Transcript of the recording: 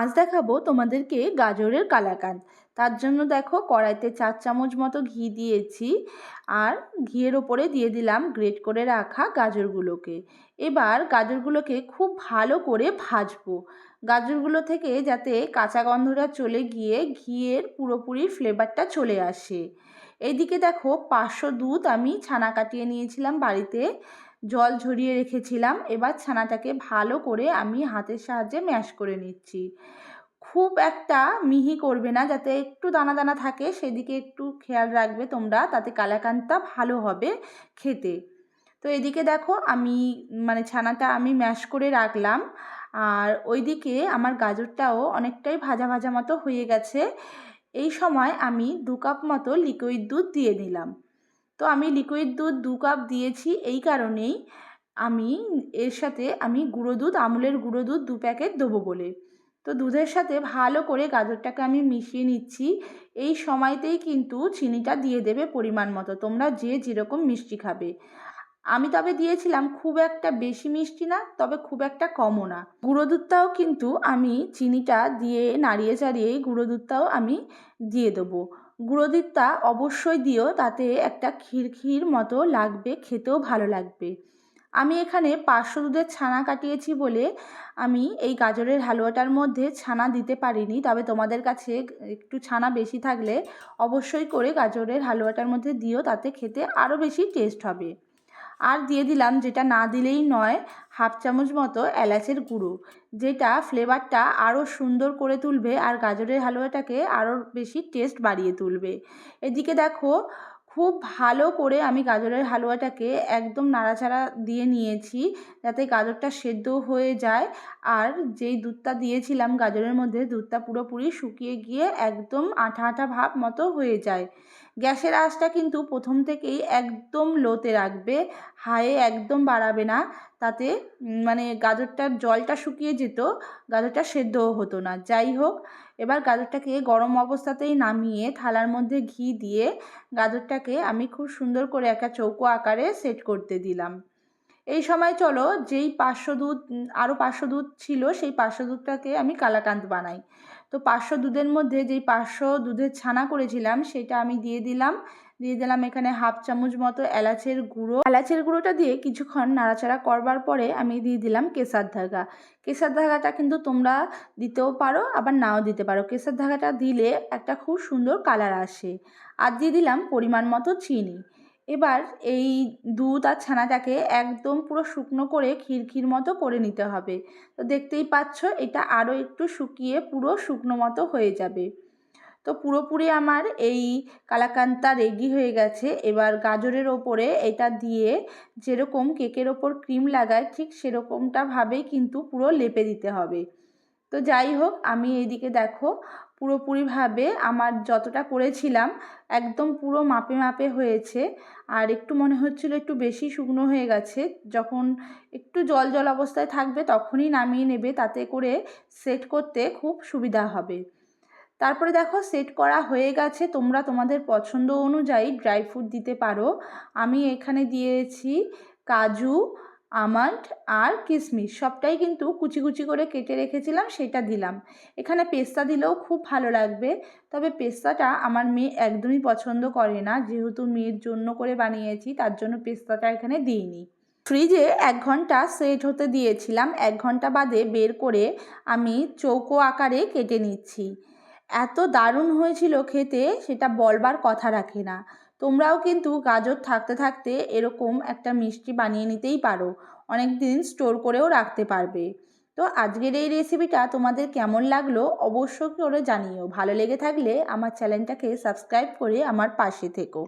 আজ দেখাবো তোমাদেরকে গাজরের কালাকাঁদ। তার জন্য দেখো কড়াইতে চার চামচ মতো ঘি দিয়েছি আর ঘিয়ের ওপরে দিয়ে দিলাম গ্রেট করে রাখা গাজরগুলোকে। এবার গাজরগুলোকে খুব ভালো করে ভাজবো। গাজরগুলো থেকে যাতে কাঁচা গন্ধটা চলে গিয়ে ঘিয়ের পুরোপুরি ফ্লেভারটা চলে আসে। এইদিকে দেখো পাঁচশো দুধ আমি ছানা কাটিয়ে নিয়েছিলাম বাড়িতে। জল ঝরিয়ে রেখেছিলাম। এবার ছানাটাকে ভালো করে আমি হাতের সাহায্যে ম্যাশ করে নিচ্ছি। খুব একটা মিহি করবে না, যাতে একটু দানা দানা থাকে, সেদিকে একটু খেয়াল রাখবে তোমরা, তাতে কালাকানটা ভালো হবে খেতে। তো এদিকে দেখো, আমি মানে ছানাটা আমি ম্যাশ করে রাখলাম। আর ওইদিকে আমার গাজরটাও অনেকটাই ভাজা ভাজা মতো হয়ে গেছে। এই সময় আমি দু কাপ মতো লিকুইড দুধ দিয়ে দিলাম। তো আমি লিকুইড দুধ দু কাপ দিয়েছি এই কারণেই আমি এর সাথে আমি গুঁড়ো দুধ, আমুলের গুঁড়ো দুধ দু প্যাকেট দেবো বলে। তো দুধের সাথে ভালো করে গাজরটাকে আমি মিশিয়ে নিচ্ছি। এই সময়তেই কিন্তু চিনিটা দিয়ে দেবে পরিমাণ মতো। তোমরা যে যেরকম মিষ্টি খাবে। আমি তবে দিয়েছিলাম খুব একটা বেশি মিষ্টি না, তবে খুব একটা কমও না। গুঁড়ো দুধটাও কিন্তু আমি চিনিটা দিয়ে নাড়িয়ে চাড়িয়ে গুঁড়ো দুধটাও আমি দিয়ে দেবো। গুঁড়ো অবশ্যই দিও, তাতে একটা ক্ষীর মতো লাগবে, খেতেও ভালো লাগবে। আমি এখানে পাঁচশো দুধের ছানা কাটিয়েছি বলে আমি এই গাজরের হালুয়াটার মধ্যে ছানা দিতে পারিনি। তবে তোমাদের কাছে একটু ছানা বেশি থাকলে অবশ্যই করে গাজরের হালুয়াটার মধ্যে দিও, তাতে খেতে আরও বেশি টেস্ট হবে। আর দিয়ে দিলাম যেটা না দিলেই নয়, হাফ চামচ মতো এলাচের গুঁড়ো। যেটা ফ্লেভারটা আরও সুন্দর করে তুলবে আর গাজরের হালুয়াটাকে আরও বেশি টেস্ট বাড়িয়ে তুলবে। এদিকে দেখো খুব ভালো করে আমি গাজরের হালুয়াটাকে একদম নাড়াচাড়া দিয়ে নিয়েছি যাতে গাজরটা সেদ্ধ হয়ে যায়। আর যেই দুধটা দিয়েছিলাম গাজরের মধ্যে, দুধটা পুরোপুরি শুকিয়ে গিয়ে একদম আঠা আঠা ভাব মতো হয়ে যায়। গ্যাসের আঁচটা কিন্তু প্রথম থেকেই একদম লোতে রাখবে, হায়ে একদম বাড়াবে না। তাতে মানে গাজরটার জলটা শুকিয়ে যেত, গাজরটা সেদ্ধও হতো না। যাই হোক, এবার গাজরটাকে গরম অবস্থাতেই নামিয়ে থালার মধ্যে ঘি দিয়ে গাজরটাকে আমি খুব সুন্দর করে একটা চৌকো আকারে সেট করতে দিলাম। এই সময় চলো, যেই পাঁচশো দুধ আরও পাঁচশো দুধ ছিল, সেই পাঁচশো দুধটাকে আমি কালাকান্ত বানাই। তো পাঁচশো দুধের মধ্যে যেই পাঁচশো দুধের ছানা করেছিলাম, সেটা আমি দিয়ে দিলাম। দিয়ে দিলাম এখানে হাফ চামচ মতো এলাচের গুঁড়ো। এলাচের গুঁড়োটা দিয়ে কিছুক্ষণ নাড়াচাড়া করবার পরে আমি দিয়ে দিলাম কেসার ধাগা। কেসার ধাগাটা কিন্তু তোমরা দিতেও পারো, আবার নাও দিতে পারো। কেশার ধাগাটা দিলে একটা খুব সুন্দর কালার আসে। আর দিয়ে দিলাম পরিমাণ মতো চিনি। এবার এই দুধ আর ছানাটাকে একদম পুরো শুকনো করে ক্ষীর মতো করে নিতে হবে। তো দেখতেই পাচ্ছ, এটা আরও একটু শুকিয়ে পুরো শুকনো মতো হয়ে যাবে। তো পুরোপুরি আমার এই কালাকান্তা রেডি হয়ে গেছে। এবার গাজরের ওপরে এটা দিয়ে যেরকম কেকের ওপর ক্রিম লাগায়, ঠিক সেরকমটাভাবেই কিন্তু পুরো লেপে দিতে হবে। তো যাই হোক, আমি এইদিকে দেখো, পুরোপুরিভাবে আমার যতটা করেছিলাম, একদম পুরো মাপে মাপে হয়েছে। আর একটু মনে হচ্ছিল একটু বেশি শুকনো হয়ে গেছে। যখন একটু জল জল অবস্থায় থাকবে, তখনই নামিয়ে নেবে, তাতে করে সেট করতে খুব সুবিধা হবে। তারপরে দেখো সেট করা হয়ে গেছে। তোমরা তোমাদের পছন্দ অনুযায়ী ড্রাই ফ্রুট দিতে পারো। আমি এখানে দিয়েছি কাজু, আমন্ড আর কিশমিশ সবটাই কিন্তু কুচি কুচি করে কেটে রেখেছিলাম, সেটা দিলাম। এখানে পেস্তা দিলেও খুব ভালো লাগবে। তবে পেস্তাটা আমার মেয়ে একদমই পছন্দ করে না। যেহেতু মেয়ের জন্য করে বানিয়েছি, তার জন্য পেস্তাটা এখানে দিইনি। ফ্রিজে এক ঘণ্টা সেট হতে দিয়েছিলাম। এক ঘণ্টা বাদে বের করে আমি চৌকো আকারে কেটে নিচ্ছি। এত দারুণ হয়েছিল খেতে, সেটা বলবার কথা রাখে না। তোমরাও কিন্তু গাজর থাকতে থাকতে এরকম একটা মিষ্টি বানিয়ে নিতেই পারো। অনেক দিন স্টোর করেও রাখতে পারবে। তো আজকের এই রেসিপিটা তোমাদের কেমন লাগল অবশ্যই করে জানিও। ভালো লেগে থাকলে আমার চ্যানেলটাকে সাবস্ক্রাইব করে আমার পাশে থেকো।